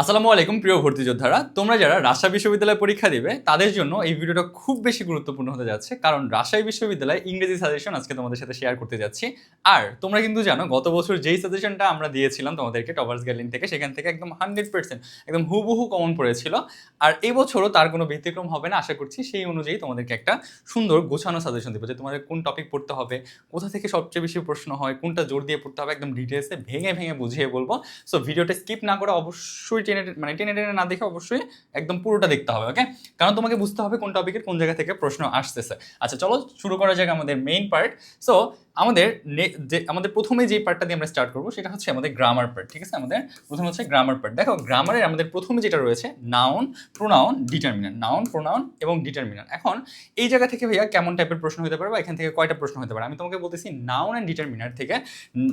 আসসালামু আলাইকুম, প্রিয় ভর্তি যোদ্ধারা। তোমরা যারা রাজশাহী বিশ্ববিদ্যালয়ে পরীক্ষা দিবে, তাদের জন্য এই ভিডিওটা খুব বেশি গুরুত্বপূর্ণ হতে যাচ্ছে। কারণ রাজশাহী বিশ্ববিদ্যালয়ে ইংরেজি সাজেশন আজকে তোমাদের সাথে শেয়ার করতে যাচ্ছি। আর তোমরা কিন্তু জানো, গত বছর যেই সাজেশনটা আমরা দিয়েছিলাম তোমাদেরকে টপার্স গ্যালিন থেকে, সেখান থেকে একদম হান্ড্রেড পার্সেন্ট একদম হুবহু কমন পড়েছিল। আর এই বছরও তার কোনো ব্যতিক্রম হবে না, আশা করছি। সেই অনুযায়ী তোমাদেরকে একটা সুন্দর গোছানো সাজেশন দেবো যে তোমাদের কোন টপিক পড়তে হবে, কোথা থেকে সবচেয়ে বেশি প্রশ্ন হয়, কোনটা জোর দিয়ে পড়তে হবে, একদম ডিটেলসে ভেঙে ভেঙে বুঝিয়ে বলব। সো ভিডিওটা স্কিপ না করে অবশ্যই মানে টেনে টেনে না দেখে অবশ্যই একদম পুরোটা দেখতে হবে ওকে কারণ তোমাকে বুঝতে হবে কোন টপিকের কোন জায়গা থেকে প্রশ্ন আসতেছে। আচ্ছা চলো শুরু করা যাক আমাদের মেইন পার্ট সো আমাদের যে, আমাদের প্রথমে যে পার্টটা দিয়ে আমরা স্টার্ট করব, সেটা হচ্ছে আমাদের গ্রামার পার্ট ঠিক আছে? আমাদের প্রথমে হচ্ছে গ্রামার পার্ট দেখো গ্রামারের আমাদের প্রথমে যেটা রয়েছে noun pronoun determiner noun pronoun এবং ডিটারমিনার এখন, এই জায়গা থেকে ভাইয়া কেমন টাইপের প্রশ্ন হতে পারে বা এখান থেকে কয়টা প্রশ্ন হতে পারে? আমি তোমাকে বলতেছি নাউন অ্যান্ড ডিটারমিনার থেকে।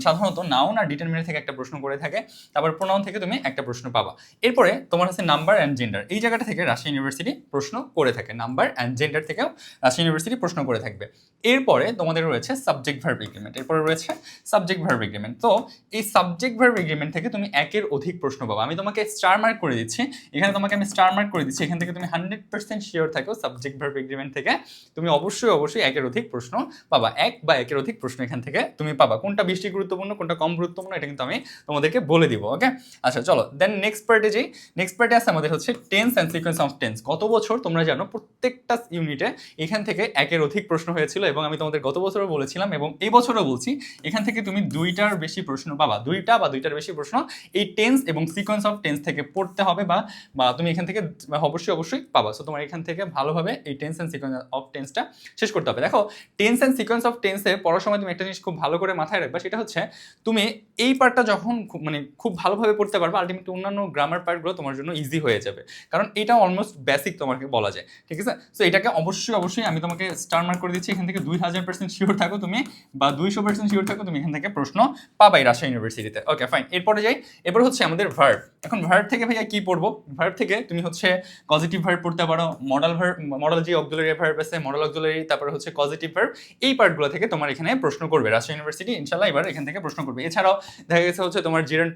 সাধারণত নাউন আর ডিটারমিনার থেকে একটা প্রশ্ন করে থাকে। তারপর প্রোনাউন থেকে তুমি একটা প্রশ্ন পাবা। এরপরে তোমার হচ্ছে নাম্বার অ্যান্ড জেন্ডার এই জায়গাটা থেকে রাজশাহী ইউনিভার্সিটি প্রশ্ন করে থাকে। নাম্বার অ্যান্ড জেন্ডার থেকেও রাজশাহী ইউনিভার্সিটি প্রশ্ন করে থাকবে। এরপরে তোমাদের রয়েছে সাবজেক্ট ভার্ব এগ্রিমেন্ট এরপরে রয়েছে সাবজেক্ট ভার্ব এগ্রিমেন্ট তো এই সাবজেক্ট ভার্ব এগ্রিমেন্ট থেকে তুমি একের অধিক প্রশ্ন পাবা। আমি তোমাকে স্টার মার্ক করে দিচ্ছি। এখানে তোমাকে আমি স্টার মার্ক করে দিচ্ছি। এখান থেকে তুমি হান্ড্রেড পার্সেন্ট শিওর থাকো সাবজেক্ট ভার্ব এগ্রিমেন্ট থেকে তুমি অবশ্যই অবশ্যই একের অধিক প্রশ্ন পাবা। এক বা একের অধিক প্রশ্ন এখান থেকে তুমি পাবা। কোনটা বেশি গুরুত্বপূর্ণ, কোনটা কম গুরুত্বপূর্ণ, এটা কিন্তু আমি তোমাদেরকে বলে দিব ওকে আচ্ছা চলো। দেন নেক্সট পার্টে যেই নেক্সট পার্টে আছে আমাদের হচ্ছে tense and sequence of tense গত বছর তোমরা জানো প্রত্যেকটা ইউনিটে এখান থেকে একের অধিক প্রশ্ন হয়েছিল এবং আমি তোমাদের গত বছরও বলেছিলাম এবং এই বছরও বলছি, এখান থেকে তুমি দুইটার বেশি প্রশ্ন পাবা, দুইটা বা দুইটার বেশি প্রশ্ন এই টেন্স এবং সিকোয়েন্স অফ টেন্স থেকে পড়তে হবে বা বা তুমি এখান থেকে অবশ্যই অবশ্যই পাবা। সো তোমার এখান থেকে ভালোভাবে এই টেন্স অ্যান্ড সিকোয়েন্স অফ টেন্সটা শেষ করতে হবে। দেখো টেন্স অ্যান্ড সিকোয়েন্স অফ টেন্সে পড়ার সময় তুমি একটা জিনিস খুব ভালো করে মাথায় রাখবা, সেটা হচ্ছে তুমি এই পার্টটা যখন মানে খুব ভালোভাবে পড়তে পারবে আলটিমেটলি অন্যান্য গ্রামার পার্টগুলো তোমার জন্য ইজি হয়ে যাবে। কারণ এটা অলমোস্ট বেসিক তোমাকে বলা যায়, ঠিক আছে? সো এটাকে অবশ্যই অবশ্যই আমি তোমাকে স্টার মার্ক করে দিচ্ছি, এখান থেকে দুই হাজার পার্সেন্ট শিওর থাকো তুমি বা দুইশো পার্সেন্ট শিওর থাকো, তুমি এখান থেকে প্রশ্ন পাবাই রাজশাহী ইউনিভার্সিটিতে ওকে ফাইন এরপরে যাই, এরপর হচ্ছে আমাদের ভার্ব এখন ভার্ব থেকে ভাইয়া কি পড়ব? ভার্ব থেকে তুমি হচ্ছে পজিটিভ ভার্ব পড়তে পারো মডেল ভার্ব মডেল যে অক্সিলারি ভার্ব আছে মডেল অক্সিলারি তারপর হচ্ছে পজিটিভ ভার্ব এই পার্টগুলো থেকে তোমার এখানে প্রশ্ন করবে রাজশাহী ইউনিভার্সিটি ইনশাল্লাহ এবার এখান থেকে প্রশ্ন করবে। এছাড়াও দেখা গেছে হচ্ছে তোমার জিরান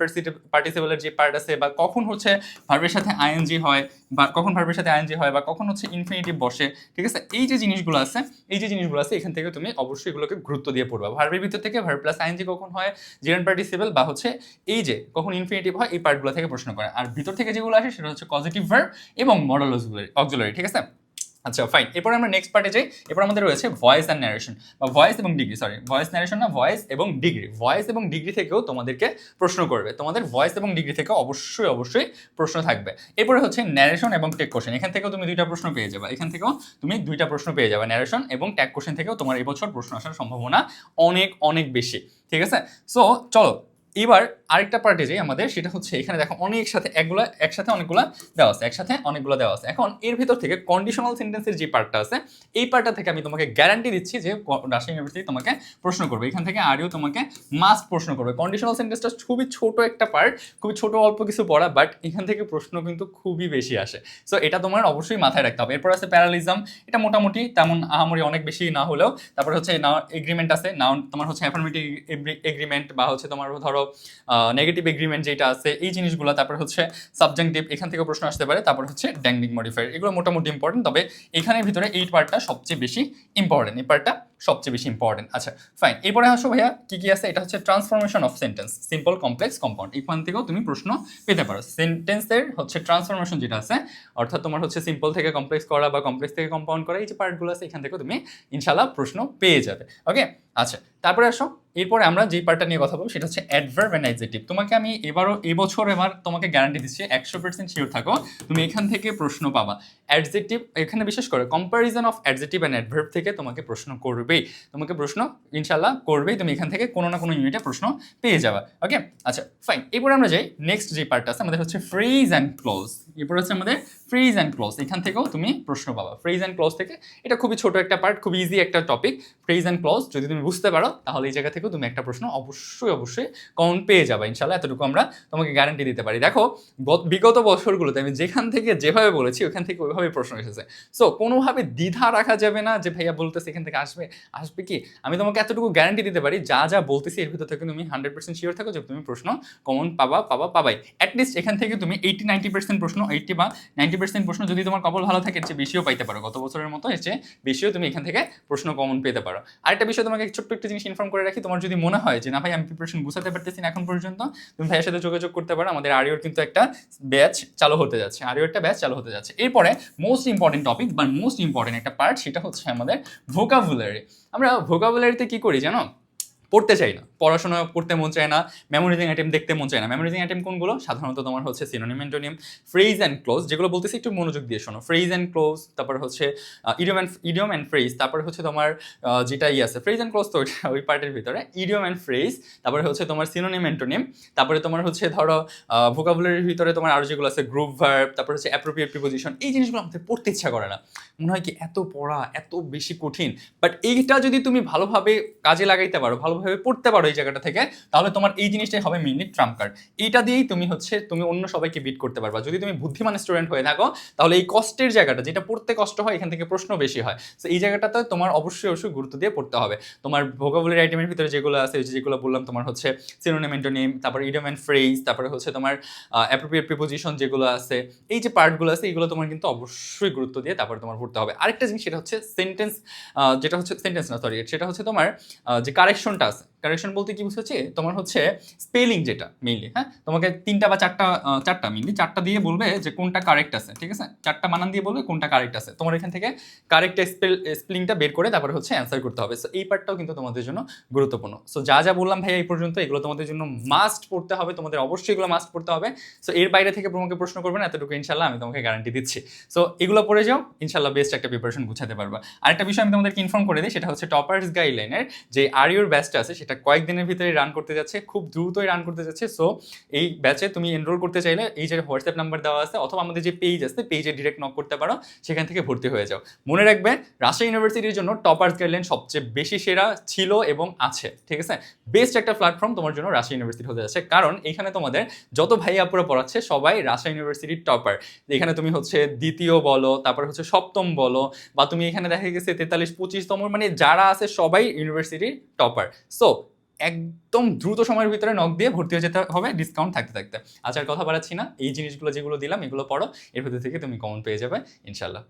পার্টিসিপেলের যে পার্ট আছে বা কখন হচ্ছে ভার্বের সাথে আইএনজি হয় বা কখন ভার্বের সাথে আইএনজি হয় বা কখন হচ্ছে ইনফিনিটিভ বসে, ঠিক আছে? এই যে জিনিসগুলো আছে, এই যে জিনিসগুলো আছে, এখান থেকে তুমি অবশ্যই এগুলোকে গুরুত্ব দিয়ে পড়বা। ভার্বের ভিতর থেকে ভার্ব প্লাস আইএনজি কখন হয়? জিরান পার্টিসিপেল বা হচ্ছে এই যে কখন ইনফিনিটিভ হয়, এই পার্টগুলো থেকে প্রশ্ন করে। আর ভিতর থেকে যেগুলো আসে, সেটা হচ্ছে পজিটিভ ভার্ব এবং মডেল অক্সিলারি ঠিক আছে? আচ্ছা ফাইন এরপর আমরা নেক্সট পার্টে যাই। এরপর আমাদের রয়েছে ভয়েস অ্যান্ড ন্যারেশন বা ভয়েস এবং ডিগ্রি সরি ভয়েস ন্যারেশন না ভয়েস এবং ডিগ্রি ভয়েস এবং ডিগ্রি থেকেও তোমাদেরকে প্রশ্ন করবে। তোমাদের ভয়েস এবং ডিগ্রি থেকে অবশ্যই অবশ্যই প্রশ্ন থাকবে। এরপরে হচ্ছে ন্যারেশন এবং টেক কোশ্চেন এখান থেকেও তুমি দুইটা প্রশ্ন পেয়ে যাবে। এখান থেকেও তুমি দুইটা প্রশ্ন পেয়ে যাবে। ন্যারেশন এবং ট্যাগ কোশ্চেন থেকেও তোমার এবছর প্রশ্ন আসার সম্ভাবনা অনেক অনেক বেশি। ঠিক আছে? সো চলো এবার আরেকটা পার্টে যাই আমাদের, সেটা হচ্ছে এখানে দেখো অনেক সাথে একগুলো, একসাথে অনেকগুলো দেওয়া আছে, একসাথে অনেকগুলো দেওয়া আছে। এখন এর ভিতর থেকে কন্ডিশনাল সেন্টেন্সের যে পার্টটা আছে, এই পার্টটা থেকে আমি তোমাকে গ্যারান্টি দিচ্ছি যে রাজশাহী ইউনিভার্সিটি তোমাকে প্রশ্ন করবে। এখান থেকে আরও তোমাকে মাস্ট প্রশ্ন করবে। কন্ডিশনাল সেন্টেন্সটা খুবই ছোট একটা পার্ট খুবই ছোট অল্প কিছু পড়া বাট এখান থেকে প্রশ্ন কিন্তু খুবই বেশি আসে। সো এটা তোমার অবশ্যই মাথায় রাখতে হবে। এরপর আছে প্যারালিজম এটা মোটামুটি তেমন আহামরি অনেক বেশি না হলেও, তারপর হচ্ছে নাও এগ্রিমেন্ট আছে। নাও তোমার হচ্ছে অ্যাফার্মেটিভ এগ্রিমেন্ট বা হচ্ছে তোমার ধরো নেগেটিভ এগ্রিমেন্ট যেটা আছে, এই জিনিসগুলো, তারপর হচ্ছে সাবজেক্টিভ এখান থেকে প্রশ্ন আসতে পারে, তারপর হচ্ছে ড্যাংডিং মডিফায়ার এগুলো মোটামুটি ইম্পর্টেন্ট তবে এখানের ভিতরে এই পার্টটা সবচেয়ে বেশি ইম্পর্টেন্ট এই পার্টটা সবচেয়ে বেশি ইম্পর্টেন্ট আচ্ছা ফাইন এরপরে আসো ভাইয়া, কি কি আছে? এটা হচ্ছে transformation of sentence simple complex compound এখান থেকেও তুমি প্রশ্ন পেতে পারো। সেন্টেন্সের হচ্ছে ট্রান্সফরমেশন যেটা আছে, অর্থাৎ তোমার হচ্ছে সিম্পল থেকে কমপ্লেক্স করা বা কমপ্লেক্স থেকে কম্পাউন্ড করা, এই যে পার্টগুলো আছে, এখান থেকেও তুমি ইনশাল্লাহ প্রশ্ন পেয়ে যাবে। ওকে আচ্ছা তারপরে আসো। এরপরে আমরা যেই পার্টটা নিয়ে কথা বলব, সেটা হচ্ছে অ্যাডভার্ব অ্যান্ড অ্যাডজেক্টিভ তোমাকে আমি এবারও, এবছর এবার তোমাকে গ্যারান্টি দিচ্ছি, একশো পার্সেন্ট শিওর থাকো, তুমি এখান থেকে প্রশ্ন পাবা। অ্যাডজেক্টিভ এখানে বিশেষ করে comparison of adjective and adverb থেকে তোমাকে প্রশ্ন করবেই। তোমাকে প্রশ্ন ইনশাল্লাহ করবেই। তুমি এখান থেকে কোনো না কোনো ইউনিটে প্রশ্ন পেয়ে যাবা। ওকে আচ্ছা ফাইন এরপরে আমরা যাই নেক্সট যে পার্টটা আছে, আমাদের হচ্ছে ফ্রেজ অ্যান্ড ক্লোজ এরপর হচ্ছে আমাদের ফ্রিজ অ্যান্ড ক্লোজ এখান থেকেও তুমি প্রশ্ন পাবা। ফ্রিজ অ্যান্ড ক্লোজ থেকে, এটা খুবই ছোট একটা পার্ট খুব ইজি একটা টপিক ফ্রিজ অ্যান্ড ক্লোজ যদি তুমি বুঝতে পারো, তাহলে এই জায়গা থেকেও তুমি একটা প্রশ্ন অবশ্যই অবশ্যই কমন পেয়ে যাবে। ইনশাল্লাহ এতটুকু আমরা তোমাকে গ্যারান্টি দিতে পারি। দেখো, গত- বিগত বছরগুলোতে আমি যেখান থেকে যেভাবে বলেছি, ওখান থেকে ওইভাবে প্রশ্ন এসেছে। সো কোনোভাবে দ্বিধা রাখা যাবে না যে ভাইয়া বলতেছে এখান থেকে আসবে? আসবে কি? আমি তোমাকে এতটুকু গ্যারান্টি দিতে পারি, যা যা বলতেছি এর ভিতর থেকে তুমি হান্ড্রেড পার্সেন্ট শিওর থাকো যে তুমি প্রশ্ন কমন পাবা পাবা, পাবাই। অ্যাটলিস্ট এখান থেকে তুমি এইটি নাইনটি পার্সেন্ট প্রশ্ন এইটি বা নাইনটি পার্সেন্ট প্রশ্ন যদি তোমার কপাল ভালো থাকে চেয়ে বেশিও পাইতে পারো। গত বছরের মতো চেয়ে বেশিও তুমি এখান থেকে প্রশ্ন কমন পেতে পারো। আরেকটা বিষয় তোমাকে ছোট্ট একটা জিনিস ইনফর্ম করে রাখি, তোমার যদি মনে হয় যে, না ভাই, আমি প্রিপারেশন গুছাতে পারতেছি না এখন পর্যন্ত, তুমি ভাইয়ের সাথে যোগাযোগ করতে পারো। আমাদের আরিওর কিন্তু একটা ব্যাচ চালু হতে যাচ্ছে, আরিওর একটা ব্যাচ চালু হতে যাচ্ছে। এরপরে মোস্ট ইম্পর্টেন্ট টপিক বা মোস্ট ইম্পর্টেন্ট একটা পার্ট সেটা হচ্ছে আমাদের ভোকাবুলারি আমরা ভোকাবুলারিতে কি করি জানো? পড়তে চাই না। পড়াশোনা করতে মন চায় না মেমোরিজিং আইটেম দেখতে মন চায় না। মেমোরাইজিং আইটেম কোনগুলো? সাধারণত তোমার হচ্ছে synonym antonym phrase and clause যেগুলো বলতেছি একটু মনোযোগ দিয়ে শোনো। ফ্রেজ অ্যান্ড ক্লোজ তারপর হচ্ছে idiom and idiom and phrase তারপর হচ্ছে তোমার যেটা ই আছে ফ্রেজ অ্যান্ড ক্লোজ তো ওই পার্টের ভিতরে। ইডিয়ম অ্যান্ড ফ্রেজ তারপরে হচ্ছে তোমার সিনোনিম অ্যান্টোনিম তারপরে তোমার হচ্ছে ধরো ভোকাবুলারির ভিতরে তোমার আরও যেগুলো আছে গ্রুপ ভার্ব তারপর হচ্ছে অ্যাপ্রোপ্রিয়েট প্রিপোজিশন এই জিনিসগুলো আমাদের পড়তে ইচ্ছা করে না। মনে হয় কি এত পড়া, এত বেশি কঠিন বাট এইটা যদি তুমি ভালোভাবে কাজে লাগাইতে পারো, ভালোভাবে পড়তে পারো এই জায়গাটা থেকে, তাহলে তোমার এই জিনিসটাই হবে মেইনলি ট্রাম্প কার্ড এইটা দিয়েই তুমি হচ্ছে, তুমি অন্য সবাইকে বিট করতে পারবা। যদি তুমি বুদ্ধিমান স্টুডেন্ট হয়ে থাকো, তাহলে এই কষ্টের জায়গাটা, যেটা পড়তে কষ্ট হয়, এখান থেকে প্রশ্ন বেশি হয়। তো এই জায়গাটাতে তোমার অবশ্যই অবশ্যই গুরুত্ব দিয়ে পড়তে হবে। তোমার ভোকাবুলারি আইটেমের ভিতরে যেগুলো আছে যেগুলো বললাম, তোমার হচ্ছে সিনোনিম এন্টোনিম তারপরে ইডিয়ম অ্যান্ড ফ্রেজ তারপরে হচ্ছে তোমার অ্যাপ্রোপ্রিয়েট প্রিপোজিশন যেগুলো আছে, এই যে পার্টগুলো আছে, এগুলো তোমার কিন্তু অবশ্যই গুরুত্ব দিয়ে তারপরে তোমার পড়তে হবে। আরেকটা জিনিস, সেটা হচ্ছে সেন্টেন্স যেটা হচ্ছে সেন্টেন্স না সরি সেটা হচ্ছে তোমার যে কারেকশনটা আছে কারেকশন বলতে কি বুঝতে হচ্ছে তোমার হচ্ছে স্পেলিং যেটা মেইনলি হ্যাঁ? তোমাকে তিনটা বা চারটা চারটা মেইনলি চারটা দিয়ে বলবে যে কোনটা কারেক্ট আছে, ঠিক আছে? চারটা বানান দিয়ে বলবে কোনটা কারেক্ট আছে। তোমার এখান থেকে কারেক্ট স্পেল স্পেলিংটা বের করে তারপরে হচ্ছে অ্যান্সার করতে হবে। সো এই পার্টটাও কিন্তু তোমাদের জন্য গুরুত্বপূর্ণ। সো যা যা বললাম ভাই এই পর্যন্ত, এগুলো তোমাদের জন্য মাস্ট পড়তে হবে, তোমাদের অবশ্যই এগুলো মাস্ট পড়তে হবে। সো এর বাইরে থেকে তোমাকে প্রশ্ন করবে না এতটুকু ইনশাল্লাহ আমি তোমাকে গ্যারান্টি দিচ্ছি। সো এগুলো পড়ে যাও ইনশাল্লাহ বেস্ট একটা প্রিপারেশন গুছাতে পারবা। আরেকটা বিষয় আমি তোমাদেরকে ইনফর্ম করে দিই, সেটা হচ্ছে টপার্স গাইডলাইনের যে আরিওর ব্যাচটা আছে, সেটা কয়েকদিনের ভিতরে রান করতে যাচ্ছে, খুব দ্রুতই রান করতে যাচ্ছে। সো এই ব্যাচে তুমি এনরোল করতে চাইলে এই যে হোয়াটসঅ্যাপ নাম্বার দেওয়া আছে অথবা আমাদের যে পেজ আছে পেজে ডিরেক্ট নক করতে পারো, সেখান থেকে ভর্তি হয়ে যাও। মনে রাখবে রাজশাহী ইউনিভার্সিটির জন্য টপার্স গাইডলাইন সবচেয়ে বেশি সেরা ছিল এবং আছে, ঠিক আছে? বেস্ট একটা প্ল্যাটফর্ম তোমার জন্য রাজশাহী ইউনিভার্সিটি হতে যাচ্ছে। কারণ এখানে তোমাদের যত ভাই আপুরা পড়াচ্ছে, সবাই রাজশাহী ইউনিভার্সিটির টপার এখানে তুমি হচ্ছে দ্বিতীয় বলো, তারপর হচ্ছে সপ্তম বলো, বা তুমি এখানে দেখা গেছে তেতাল্লিশ, পঁচিশতম মানে যারা আছে সবাই ইউনিভার্সিটির টপার সো একদম দ্রুত সময়ের ভিতরে নখ দিয়ে ভর্তি হয়ে যেতে হবে ডিসকাউন্ট থাকতে থাকতে। আচ্ছা কথা বাড়াচ্ছি না। এই জিনিসগুলো যেগুলো দিলাম, এগুলো পড়ো। এর ভিতর থেকে তুমি কমন পেয়ে যাবে, ইনশাল্লাহ।